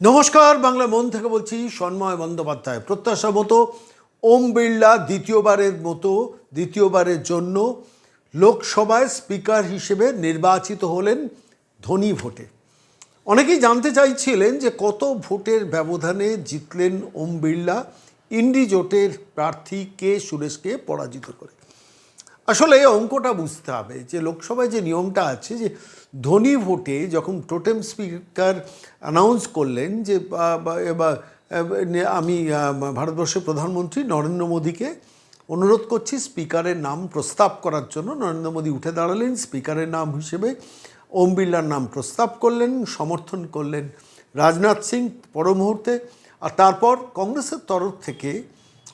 নমস্কার, বাংলা মন থেকে বলছি সন্ময় বন্দ্যোপাধ্যায়। প্রত্যাশা মতো ওম বিড়লা দ্বিতীয়বারের মতো, দ্বিতীয়বারের জন্য লোকসভায় স্পিকার হিসেবে নির্বাচিত হলেন ধনী ভোটে। অনেকেই জানতে চাইছিলেন যে কত ভোটের ব্যবধানে জিতলেন ওম বিড়লা, ইন্ডি জোটের প্রার্থী কে সুরেশকে পরাজিত করে। আসলে এই অঙ্কটা বুঝতে হবে যে লোকসভায় যে নিয়মটা আছে যে ধনী ভোটে যখন টোটেম স্পিকার অ্যানাউন্স করলেন যে, বা- আমি ভারতবর্ষের প্রধানমন্ত্রী নরেন্দ্র মোদীকে অনুরোধ করছি স্পিকারের নাম প্রস্তাব করার জন্য। নরেন্দ্র মোদী উঠে দাঁড়ালেন, স্পিকারের নাম হিসেবে ওম বিড়লার নাম প্রস্তাব করলেন, সমর্থন করলেন রাজনাথ সিং পর মুহূর্তে। আর তারপর কংগ্রেসের তরফ থেকে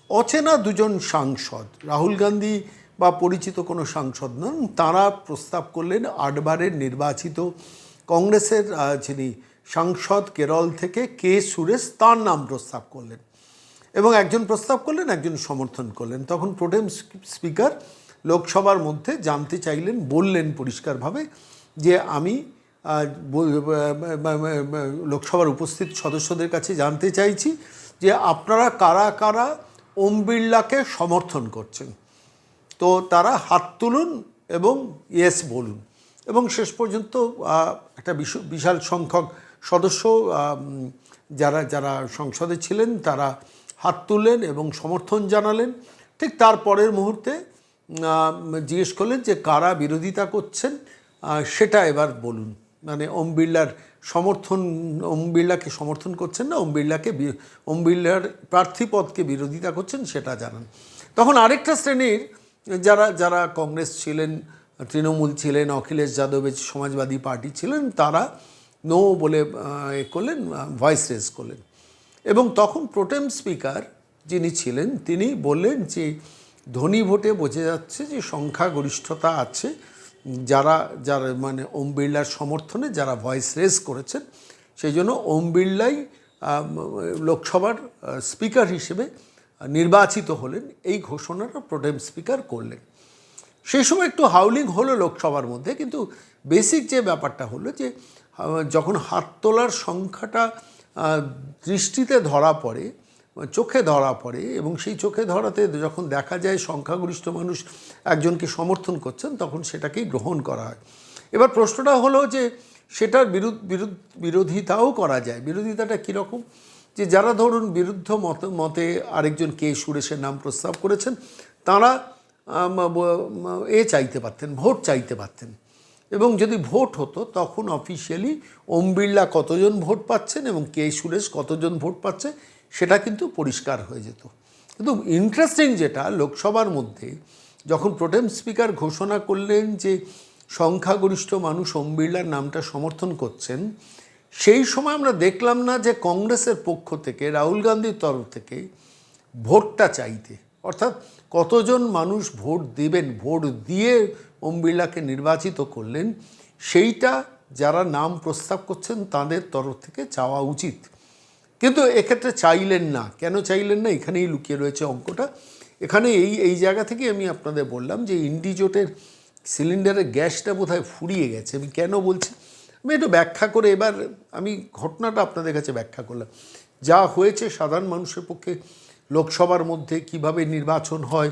অচেনা দুজন সাংসদ, রাহুল গান্ধী বা পরিচিত কোনো সাংসদ নন, তারা প্রস্তাব করলেন আটবারের নির্বাচিত কংগ্রেসের যিনি সাংসদ কেরল থেকে কে সুরেশ, তার নাম প্রস্তাব করলেন। এবং একজন প্রস্তাব করলেন, একজন সমর্থন করলেন। তখন প্রোটেম স্পিকার লোকসভার মধ্যে জানতে চাইলেন, বললেন পরিষ্কারভাবে যে আমি লোকসভার উপস্থিত সদস্যদের কাছে জানতে চাইছি যে আপনারা কারা কারা ওম বিড়লাকে সমর্থন করছেন। তো তারা হাত তুলুন এবং ইয়েস বলুন। এবং শেষ পর্যন্ত একটা বিশ- বিশাল সংখ্যক সদস্য যারা যারা সংসদে ছিলেন, তারা হাত তুললেন এবং সমর্থন জানালেন। ঠিক তার পরের মুহূর্তে জিজ্ঞেস করলেন যে কারা বিরোধিতা করছেন সেটা এবার বলুন। মানে ওম বিড়লার সমর্থন, ওম বিড়লাকে সমর্থন করছেন না, ওম বিড়লাকে ওম বিড়লার প্রার্থীপদকে বিরোধিতা করছেন, সেটা জানান। তখন আরেকটা শ্রেণির যারা যারা কংগ্রেস ছিলেন, তৃণমূল ছিলেন, অখিলেশ যাদবের সমাজবাদী পার্টি ছিলেন, তারা নো বলে এ করলেন ভয়েস রেজ করলেন। এবং তখন প্রোটেম স্পিকার যিনি ছিলেন, তিনি বললেন যে, ধনী ভোটে বোঝা যাচ্ছে যে সংখ্যাগরিষ্ঠতা আছে। যারা যারা মানে ওম বিড়লার সমর্থনে যারা ভয়েস রেজ করেছেন, সেই জন্য ওম বিড়লাই লোকসভার স্পিকার হিসেবে নির্বাচিত হলেন, এই ঘোষণাটা প্রোটেম স্পিকার করলেন। সেই সময় একটু হাউলিং হলো লোকসভার মধ্যে, কিন্তু বেসিক যে ব্যাপারটা হলো যে যখন হাত তোলার সংখ্যাটা দৃষ্টিতে ধরা পড়ে, চোখে ধরা পড়ে, এবং সেই চোখে ধরাতে যখন দেখা যায় সংখ্যাগরিষ্ঠ মানুষ একজনকে সমর্থন করছেন, তখন সেটাকেই গ্রহণ করা হয়। এবার প্রশ্নটা হলো যে, সেটার বিরোধিতাও করা যায়। বিরোধিতাটা কীরকম? যে যারা ধরুন বিরুদ্ধ মত, মতে আরেকজন কে সুরেশের নাম প্রস্তাব করেছেন, তারা এ চাইতে পারতেন, ভোট চাইতে পারতেন। এবং যদি ভোট হতো, তখন অফিসিয়ালি ওম বিড়লা কতজন ভোট পাচ্ছেন এবং কে সুরেশ কতজন ভোট পাচ্ছে, সেটা কিন্তু পরিষ্কার হয়ে যেত। কিন্তু ইন্টারেস্টিং যেটা, লোকসভার মধ্যে যখন প্রোটেম স্পিকার ঘোষণা করলেন যে সংখ্যাগরিষ্ঠ মানুষ ওম বিড়লার নামটা সমর্থন করছেন সেই সময় আমরা দেখলাম না যে কংগ্রেসের পক্ষ থেকে, রাহুল গান্ধীর তরফ থেকে ভোটটা চাইতে, অর্থাৎ কতজন মানুষ ভোট দেবেন, ভোট দিয়ে ওম বিড়লাকে নির্বাচিত করলেন, সেইটা যারা নাম প্রস্তাব করছেন তাদের তরফ থেকে চাওয়া উচিত। কিন্তু এক্ষেত্রে চাইলেন না। কেন চাইলেন না? এখানেই লুকিয়ে রয়েছে অঙ্কটা। এখানে এই এই জায়গা থেকে আমি আপনাদের বললাম যে ইন্ডিজোটের সিলিন্ডারের গ্যাসটা বোধহয় ফুরিয়ে গেছে। আমি কেন বলছি? আমি একটু ব্যাখ্যা করে এবার আমি ঘটনাটা আপনাদের কাছে ব্যাখ্যা করলাম। যা হয়েছে সাধারণ মানুষের পক্ষে লোকসভার মধ্যে কীভাবে নির্বাচন হয়,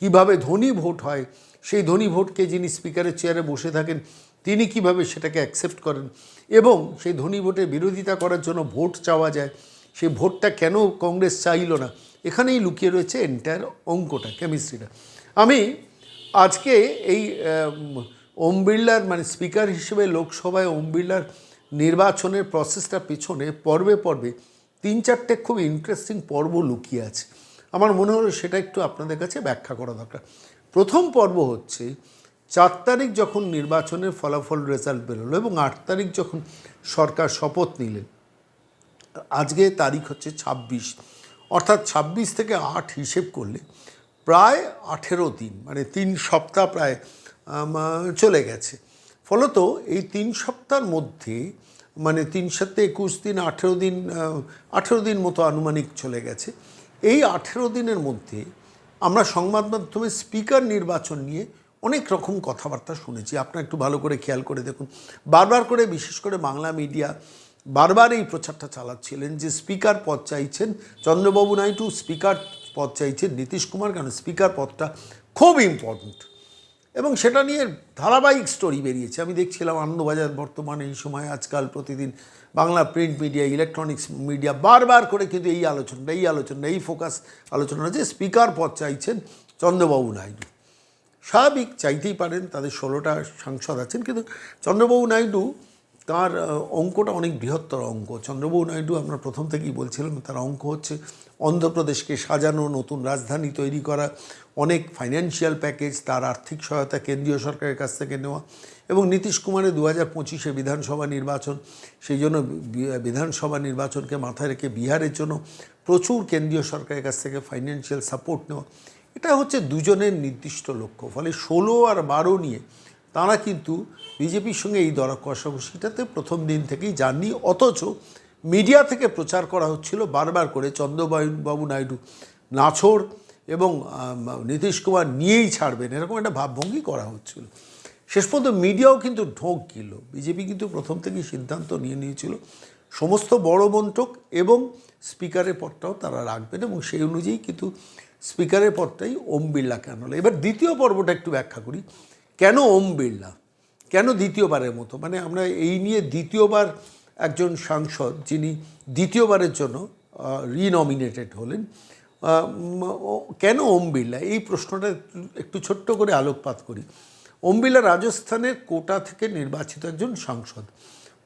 কীভাবে ধনী ভোট হয়, সেই ধনী ভোটকে যিনি স্পিকারের চেয়ারে বসে থাকেন, তিনি কীভাবে সেটাকে অ্যাকসেপ্ট করেন এবং সেই ধনী ভোটের বিরোধিতা করার জন্য ভোট চাওয়া যায়, সেই ভোটটা কেন কংগ্রেস চাইল না? এখানেই লুকিয়ে রয়েছে এন্টায়ার অঙ্কটা কেমিস্ট্রিটা আমি আজকে এই ওম বিড়লার মানে স্পিকার হিসেবে লোকসভায় ওম বিড়লার নির্বাচনের প্রসেসটা পেছনে পর্বে পর্বে তিন চারটে খুব ইন্টারেস্টিং পর্ব লুকিয়ে আছে। আমার মনে হলো সেটা একটু আপনাদের কাছে ব্যাখ্যা করা দরকার। প্রথম পর্ব হচ্ছে, চার তারিখ যখন নির্বাচনের ফলাফল রেজাল্ট বেরোলো এবং আট তারিখ যখন সরকার শপথ নিলেন, আজকে তারিখ হচ্ছে ছাব্বিশ। অর্থাৎ ছাব্বিশ থেকে আট হিসেব করলে প্রায় আঠেরো দিন মানে তিন সপ্তাহ প্রায় চলে গেছে। ফলত এই তিন সপ্তাহের মধ্যে মানে তিন সাথে একুশ দিন, আঠেরো দিন আঠেরো দিন মতো আনুমানিক চলে গেছে। এই আঠেরো দিনের মধ্যে আমরা সংবাদ মাধ্যমে স্পিকার নির্বাচন নিয়ে অনেক রকম কথাবার্তা শুনেছি। আপনার একটু ভালো করে খেয়াল করে দেখুন। বারবার করে, বিশেষ করে বাংলা মিডিয়া বারবার এই প্রচারটা চালাচ্ছিলেন যে স্পিকার পদ চাইছেন চন্দ্রবাবু নাইডু, স্পিকার পদ চাইছেন নীতিশ কুমার কেন? স্পিকার পদটা খুব ইম্পর্ট্যান্ট এবং সেটা নিয়ে ধারাবাহিক স্টোরি বেরিয়েছে। আমি দেখছিলাম আনন্দবাজার বর্তমানে এই সময়, আজকাল প্রতিদিন Bangla print media electronics media বারবার করে কিন্তু এই আলোচনাটা, এই আলোচনা এই ফোকাস আলোচনা যে স্পিকার পদ চাইছেন চন্দ্রবাবু নাইডু। স্বাভাবিক, চাইতেই পারেন, তাদের ষোলোটা সাংসদ আছেন, কিন্তু চন্দ্রবাবু নাইডু তার অঙ্কটা অনেক বৃহত্তর অঙ্ক। চন্দ্রবাবু নাইডু আমরা প্রথম থেকেই বলছিলাম তার অঙ্ক হচ্ছে অন্ধ্রপ্রদেশকে সাজানো, নতুন রাজধানী তৈরি করা, অনেক ফাইন্যান্সিয়াল প্যাকেজ তার আর্থিক সহায়তা কেন্দ্রীয় সরকারের কাছ থেকে নেওয়া এবং নীতিশ কুমারের দু হাজার পঁচিশে বিধানসভা নির্বাচন, সেই জন্য বিধানসভা নির্বাচনকে মাথায় রেখে বিহারের জন্য প্রচুর কেন্দ্রীয় সরকারের কাছ থেকে ফাইন্যান্সিয়াল সাপোর্ট নেওয়া। এটা হচ্ছে দুজনের নির্দিষ্ট লক্ষ্য। ফলে ষোলো আর বারো নিয়ে তারা কিন্তু বিজেপির সঙ্গে এই দর কষাকষিটাতে প্রথম দিন থেকেই যাননি, অথচ মিডিয়া থেকে প্রচার করা হচ্ছিল বারবার করে চন্দ্রবাবু নাইডু নাছর এবং নীতিশ কুমার নিয়েই ছাড়বেন, এরকম একটা ভাবভঙ্গি করা হচ্ছিল। শেষ পর্যন্ত মিডিয়াও কিন্তু ঢোক গেল, বিজেপি কিন্তু প্রথম থেকেই সিদ্ধান্ত নিয়ে নিয়েছিল। সমস্ত বড় মন্ত্রক এবং স্পিকারের পদটাও তারা রাখবেন এবং সেই অনুযায়ী কিন্তু স্পিকারের পদটাই ওম বিড়লাকে আনলো এবার দ্বিতীয় পর্বটা একটু ব্যাখ্যা করি। কেন ওম বিড়লা? কেন দ্বিতীয়বারের মতো? মানে আমরা এই নিয়ে দ্বিতীয়বার একজন সাংসদ, যিনি দ্বিতীয়বারের জন্য রিনমিনেটেড হলেন কেন ওম বিড়লা? এই প্রশ্নটা একটু- ছোট্ট করে আলোকপাত করি। ওম বিড়লা রাজস্থানের কোটা থেকে নির্বাচিত একজন সাংসদ।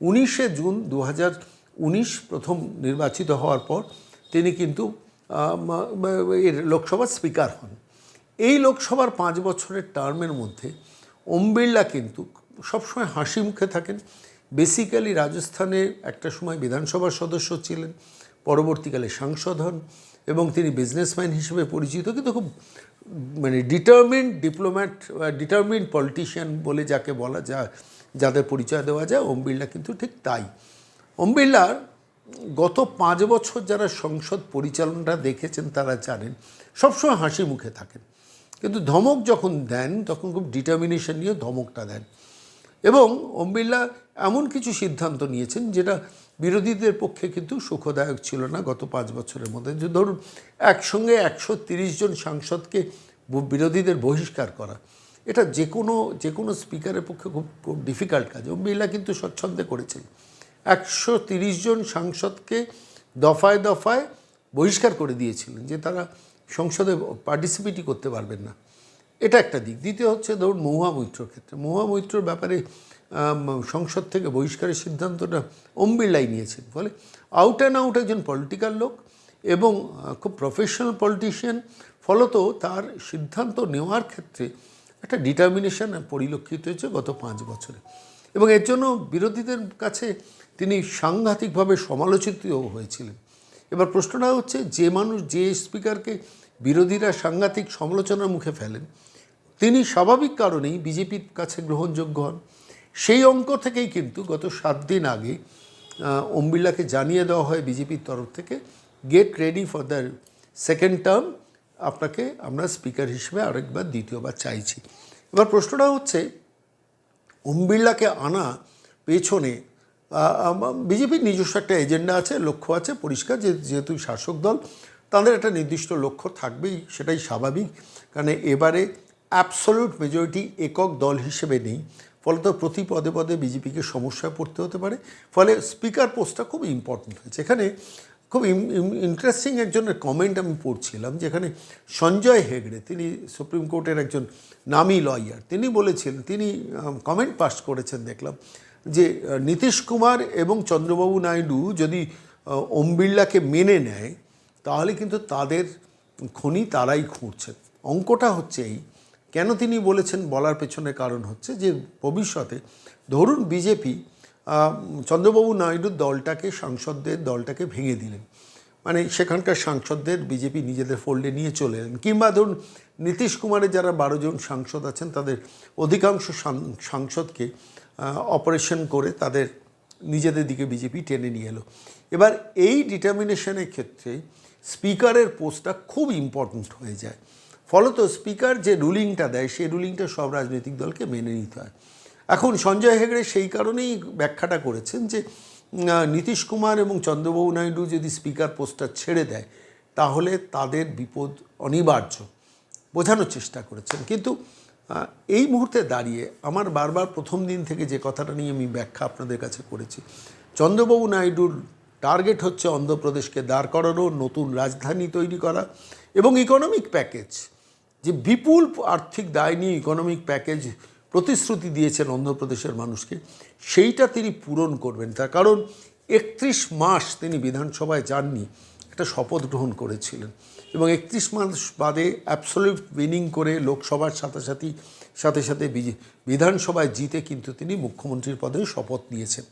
উনিশে জুন দু উনিশ প্রথম নির্বাচিত হওয়ার পর তিনি কিন্তু এর লোকসভার স্পিকার হন। এই লোকসভার পাঁচ বছরের টার্মের মধ্যে ওম বিড়লা কিন্তু সবসময় হাসি মুখে থাকেন। বেসিক্যালি রাজস্থানে একটা সময় বিধানসভার সদস্য ছিলেন, পরবর্তীকালে সাংসদ হন এবং তিনি বিজনেসম্যান হিসেবে পরিচিত। কিন্তু খুব মানে ডিটারমিন্ড ডিপ্লোম্যাট ডিটারমিন্ড পলিটিশিয়ান বলে যাকে বলা যা যাদের পরিচয় দেওয়া যায় ওম বিড়লা কিন্তু ঠিক তাই। ওম বিড়লার গত পাঁচ বছর যারা সংসদ পরিচালনাটা দেখেছেন তারা জানেন, সবসময় হাসি মুখে থাকেন। কিন্তু ধমক যখন দেন, তখন খুব ডিটারমিনেশন নিয়ে ধমকটা দেন। এবং ওম বিড়লা এমন কিছু সিদ্ধান্ত নিয়েছেন যেটা বিরোধীদের পক্ষে কিন্তু সুখদায়ক ছিল না গত পাঁচ বছরের মধ্যে। যে ধরুন, একসঙ্গে একশো তিরিশ জন সাংসদকে বিরোধীদের বহিষ্কার করা, এটা যে কোনো যে কোনো স্পিকারের পক্ষে খুব খুব ডিফিকাল্ট কাজ। ওম বিড়লা কিন্তু স্বচ্ছন্দে করেছেন। একশো জন সাংসদকে দফায় দফায় বহিষ্কার করে দিয়েছিলেন যে তারা সংসদে পার্টিসিপেটই করতে পারবেন না। এটা একটা দিক। দ্বিতীয় হচ্ছে ধরুন মহুয়া মৈত্রর ক্ষেত্রে। মহুয়া মৈত্রর ব্যাপারে সংসদ থেকে বহিষ্কারের সিদ্ধান্তটা ওম বিড়লাই নিয়েছেন। ফলে আউট অ্যান্ড আউট একজন পলিটিক্যাল লোক এবং খুব প্রফেশনাল পলিটিশিয়ান ফলত তার সিদ্ধান্ত নেওয়ার ক্ষেত্রে একটা ডিটারমিনেশন পরিলক্ষিত হয়েছে গত পাঁচ বছরে। এবং এর জন্য বিরোধীদের কাছে তিনি সাংঘাতিকভাবে সমালোচিতও হয়েছিলেন। এবার প্রশ্নটা হচ্ছে, যে মানুষ, যে স্পিকারকে বিরোধীরা সাংঘাতিক সমালোচনার মুখে ফেলেন, তিনি স্বাভাবিক কারণেই বিজেপির কাছে গ্রহণযোগ্য হন। সেই অঙ্ক থেকেই কিন্তু গত সাত দিন আগে ওম বিড়লাকে জানিয়ে দেওয়া হয় বিজেপির তরফ থেকে get ready for the second term আপনাকে আমরা স্পিকার হিসেবে আরেকবার, দ্বিতীয়বার চাইছি। এবার প্রশ্নটা হচ্ছে ওম বিড়লাকে আনা পেছনে বিজেপির নিজস্ব একটা এজেন্ডা আছে, লক্ষ্য আছে, পরিষ্কার, যে, যেহেতু শাসক দল, তাদের একটা নির্দিষ্ট লক্ষ্য থাকবেই, সেটাই স্বাভাবিক। কারণ এবারে অ্যাবসলিউট মেজরিটি একক দল হিসেবে নেই। ফলত প্রতি পদে পদে বিজেপিকে সমস্যায় পড়তে হতে পারে। ফলে স্পিকার পোস্টটা খুব ইম্পর্ট্যান্ট হয়েছে। এখানে খুব ইন্টারেস্টিং একজনের কমেন্ট আমি পড়ছিলাম, যেখানে সঞ্জয় হেগড়ে, তিনি সুপ্রিম কোর্টের একজন নামী লয়ার তিনি বলেছিলেন, তিনি কমেন্ট পাস করেছেন, দেখলাম। যে নীতিশ কুমার এবং চন্দ্রবাবু নাইডু যদি ওম বিড়লাকে মেনে নেয়, তাহলে কিন্তু তাদের খনি তারাই খুঁড়ছেন। অঙ্কটা হচ্ছে এই। কেন তিনি বলেছেন বলার পেছনে কারণ হচ্ছে যে, ভবিষ্যতে ধরুন বিজেপি চন্দ্রবাবু নাইডুর দলটাকে, সাংসদদের দলটাকে ভেঙে দিলেন। মানে সেখানকার সাংসদদের বিজেপি নিজেদের ফোল্ডে নিয়ে চলে এলেন। কিংবা ধরুন নীতিশ কুমারের যারা বারো জন সাংসদ আছেন, তাদের অধিকাংশ সাংসদকে অপারেশন করে তাদের নিজেদের দিকে বিজেপি টেনে নিয়ে এলো। এবার এই ডিটারমিনেশনের ক্ষেত্রে স্পিকারের পোস্টটা খুব ইম্পর্ট্যান্ট হয়ে যায়। ফলত স্পিকার যে রুলিংটা দেয়, সেই রুলিংটা সব রাজনৈতিক দলকে মেনে নিতে হয়। এখন সঞ্জয় হেগড়ে সেই কারণেই ব্যাখ্যাটা করেছেন যে নীতিশ কুমার এবং চন্দ্রবাবু নাইডু যদি স্পিকার পোস্টটা ছেড়ে দেয়, তাহলে তাদের বিপদ অনিবার্য বোঝানোর চেষ্টা করেছেন। কিন্তু এই মুহূর্তে দাঁড়িয়ে আমার বারবার প্রথম দিন থেকে যে কথাটা নিয়ে আমি ব্যাখ্যা আপনাদের কাছে করেছি, চন্দ্রবাবু নাইডুর টার্গেট হচ্ছে অন্ধ্রপ্রদেশকে দাঁড় করানো, নতুন রাজধানী তৈরি করা এবং ইকোনমিক প্যাকেজ যে বিপুল আর্থিক দায় নিয়ে ইকোনমিক প্যাকেজ প্রতিশ্রুতি দিয়েছেন অন্ধ্রপ্রদেশের মানুষকে, সেইটা তিনি পূরণ করবেন। তার কারণ একত্রিশ মাস তিনি বিধানসভায় যাননি, একটা শপথ গ্রহণ করেছিলেন। এবং একত্রিশ মাস বাদে অ্যাবসলিউট উইনিং করে লোকসভার সাথে সাথে সাথে সাথে বিধানসভায় জিতে কিন্তু তিনি মুখ্যমন্ত্রীর পদে শপথ নিয়েছেন।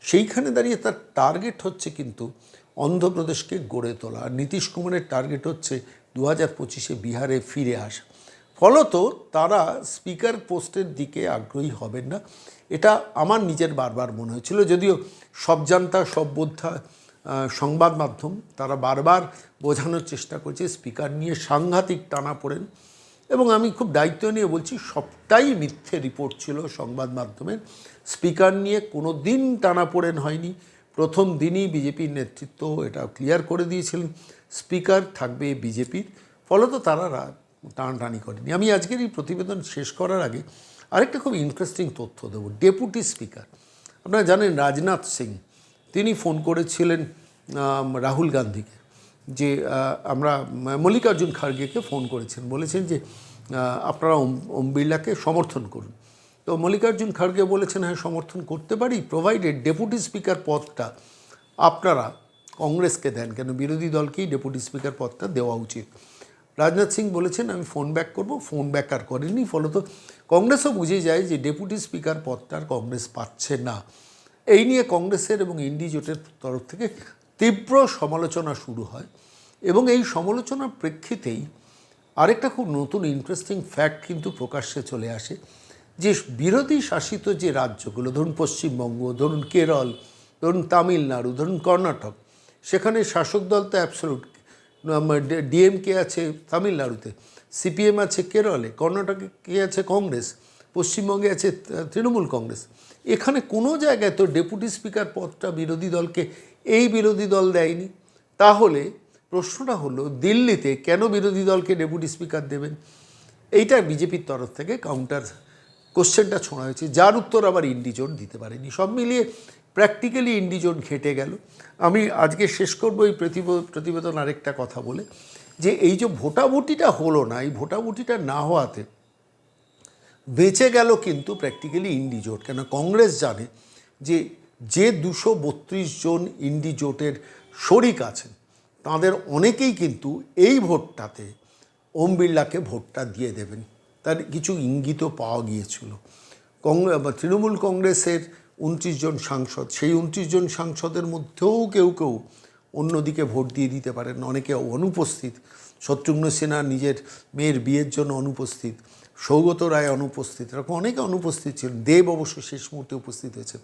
সেইখানে দাঁড়িয়ে তার টার্গেট হচ্ছে কিন্তু অন্ধ্রপ্রদেশকে গড়ে তোলা। আর নীতিশ কুমারের টার্গেট হচ্ছে দু হাজার পঁচিশে বিহারে ফিরে আসা। ফলত তারা স্পিকার পোস্টের দিকে আগ্রহী হবেন না। এটা আমার নিজের বারবার মনে হয়েছিল। যদিও সব জানতা, সব বোদ্ধা সংবাদ মাধ্যম, তারা বারবার বোঝানোর চেষ্টা করছে, স্পিকার নিয়ে সাংঘাতিক টানা পড়েন। এবং আমি খুব দায়িত্ব নিয়ে বলছি, সবটাই মিথ্যে রিপোর্ট ছিল সংবাদ মাধ্যমের। স্পিকার নিয়ে কোনো দিন টানাপোড়েন হয়নি। প্রথম দিনই বিজেপির নেতৃত্ব এটা ক্লিয়ার করে দিয়েছিলেন। স্পিকার থাকবে বিজেপির। ফলত তারা টানাটানি করেনি। আমি আজকের এই প্রতিবেদন শেষ করার আগে আরেকটা খুব ইন্টারেস্টিং তথ্য দেবো। Deputy speaker. আপনারা জানেন রাজনাথ সিং তিনি ফোন করেছিলেন রাহুল গান্ধীকে, যে আমরা মল্লিকার্জুন খার্গেকে ফোন করেছেন। বলেছেন যে আপনারা ওম বিড়লাকে সমর্থন করুন। তো মল্লিকার্জুন খার্গে বলেছেন হ্যাঁ সমর্থন করতে পারি প্রোভাইডেড ডেপুটি স্পিকার পদটা আপনারা কংগ্রেসকে দেন। কেন, বিরোধী দলকেই ডেপুটি স্পিকার পদটা দেওয়া উচিত। রাজনাথ সিং বলেছেন, আমি ফোন ব্যাক করব। ফোন ব্যাক আর করেনি ফলত কংগ্রেসও বুঝে যায় যে ডেপুটি স্পিকার পদটা আর কংগ্রেস পাচ্ছে না। এই নিয়ে কংগ্রেসের এবং ইন্ডি জোটের তরফ থেকে তীব্র সমালোচনা শুরু হয় এবং এই সমালোচনার প্রেক্ষিতেই আরেকটা খুব নতুন ইন্টারেস্টিং ফ্যাক্ট কিন্তু প্রকাশ্যে চলে আসে যে বিরোধী শাসিত যে রাজ্যগুলো, ধরুন পশ্চিমবঙ্গ, ধরুন কেরল, ধরুন তামিলনাড়ু, ধরুন কর্ণাটক, সেখানে শাসক দল তো অ্যাবসলুট ডিএমকে আছে তামিলনাড়ুতে সিপিএম আছে কেরলে, কর্ণাটকে কে আছে কংগ্রেস, পশ্চিমবঙ্গে আছে তৃণমূল কংগ্রেস। এখানে কোনো জায়গায় তো ডেপুটি স্পিকার পদটা বিরোধী দলকে এই বিরোধী দল দেয়নি। তাহলে প্রশ্নটা হলো, দিল্লিতে কেন বিরোধী দলকে ডেপুটি স্পিকার দেবেন? এইটা বিজেপির তরফ থেকে কাউন্টার কোশ্চেনটা ছোঁড়া হয়েছে। যার উত্তর আবার ইন্ডিজোট দিতে পারেনি। সব মিলিয়ে প্র্যাকটিক্যালি ইন্ডিজোট ঘেটে গেল। আমি আজকে শেষ করব এই প্রতিব- প্রতিবেদন আরেকটা কথা বলে, যে এই যে ভোটাভুটিটা হলো না, এই ভোটাভুটিটা না হওয়াতে বেঁচে গেল কিন্তু প্র্যাকটিক্যালি ইন্ডি জোট। কেন কংগ্রেস জানে যে যে দুশো বত্রিশ জন ইন্ডি জোটের শরিক আছেন, তাদের অনেকেই কিন্তু এই ভোটটাতে ওম বিড়লাকে ভোটটা দিয়ে দেবেন। তার কিছু ইঙ্গিতও পাওয়া গিয়েছিল। তৃণমূল কংগ্রেসের উনত্রিশ জন সাংসদ, সেই উনত্রিশ জন সাংসদের মধ্যেও কেউ কেউ অন্যদিকে ভোট দিয়ে দিতে পারেন। অনেকে অনুপস্থিত, শত্রুঘ্ন সিনহা নিজের মেয়ের বিয়ের জন্য অনুপস্থিত। সৌগত রায় অনুপস্থিত, এরকম অনেকে অনুপস্থিত ছিলেন, দেব অবশ্য শেষ মুহূর্তে উপস্থিত হয়েছে।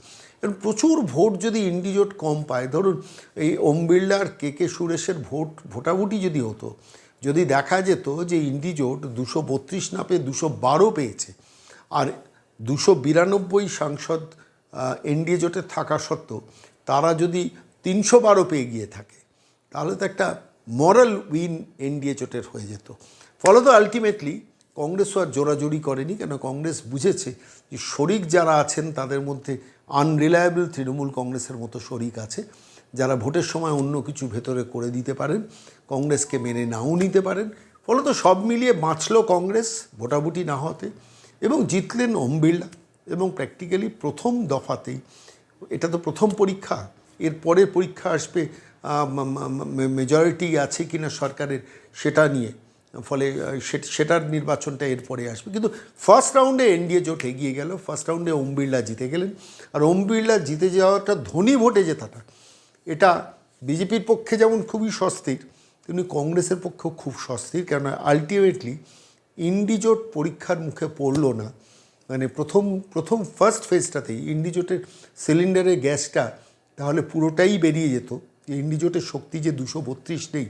এবং প্রচুর ভোট যদি ইন্ডিজোট কম পায়, ধরুন এই ওম বিড়লার কে কে সুরেশের ভোট, ভোটাভুটি যদি হতো, যদি দেখা যেত যে ইন্ডিজোট দুশো বত্রিশ না পেয়ে দুশো বারো পেয়েছে, আর দুশো বিরানব্বই সাংসদ এনডিএ জোটে থাকা সত্ত্বেও তারা যদি তিনশো বারো পেয়ে গিয়ে থাকে, তাহলে তো একটা মরাল উইন এনডিএ জোটের হয়ে যেত। ফলত আলটিমেটলি কংগ্রেসও আর জোরাজুরি করেনি, কেন কংগ্রেস বুঝেছে যে শরিক যারা আছেন তাদের মধ্যে আনরিলায়েবল তৃণমূল কংগ্রেসের মতো শরিক আছে, যারা ভোটের সময় অন্য কিছু ভেতরে করে দিতে পারেন, কংগ্রেসকে মেনে নাও নিতে পারেন। ফলত সব মিলিয়ে বাঁচল কংগ্রেস ভোটাভুটি না হতে এবং জিতলেন ওম বিড়লা এবং প্র্যাকটিক্যালি প্রথম দফাতেই, এটা তো প্রথম পরীক্ষা, এর পরের পরীক্ষা আসবে মেজরিটি আছে কিনা সরকারের সেটা নিয়ে। ফলে সেটার নির্বাচনটা এরপরে আসবে। কিন্তু ফার্স্ট রাউন্ডে এনডিএ জোট এগিয়ে গেল। ফার্স্ট রাউন্ডে ওম বিড়লা জিতে গেলেন। আর ওম বিড়লা জিতে যাওয়াটা ধনী ভোটে জেতাটা এটা বিজেপির পক্ষে যেমন খুবই স্বস্তির, তেমনি কংগ্রেসের পক্ষেও খুব স্বস্তির। কেননা আলটিমেটলি ইন্ডিজোট পরীক্ষার মুখে পড়ল না। মানে প্রথম প্রথম ফার্স্ট ফেজটাতেই ইন্ডিজোটের সিলিন্ডারের গ্যাসটা তাহলে পুরোটাই বেরিয়ে যেত। ইন্ডিজোটের শক্তি যে দুশো বত্রিশ নেই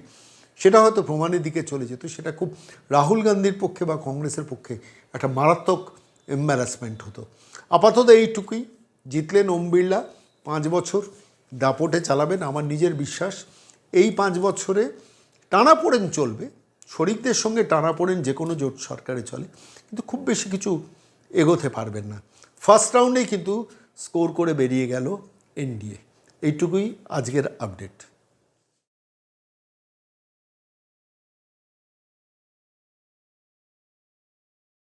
সেটা হয়তো প্রমাণের দিকে চলে যেত সেটা খুব রাহুল গান্ধীর পক্ষে বা কংগ্রেসের পক্ষে একটা মারাত্মক এম্বারাসমেন্ট হতো। আপাতত এইটুকুই। জিতলেন ওম বিড়লা, পাঁচ বছর দাপটে চালাবেন আমার নিজের বিশ্বাস। এই পাঁচ বছরে টানাপোড়েন চলবে। শরিকদের সঙ্গে টানাপোড়েন যে কোনো জোট সরকারে চলে। কিন্তু খুব বেশি কিছু এগোতে পারবেন না। ফার্স্ট রাউন্ডেই কিন্তু স্কোর করে বেরিয়ে গেল এনডিএ। এইটুকুই আজকের আপডেট।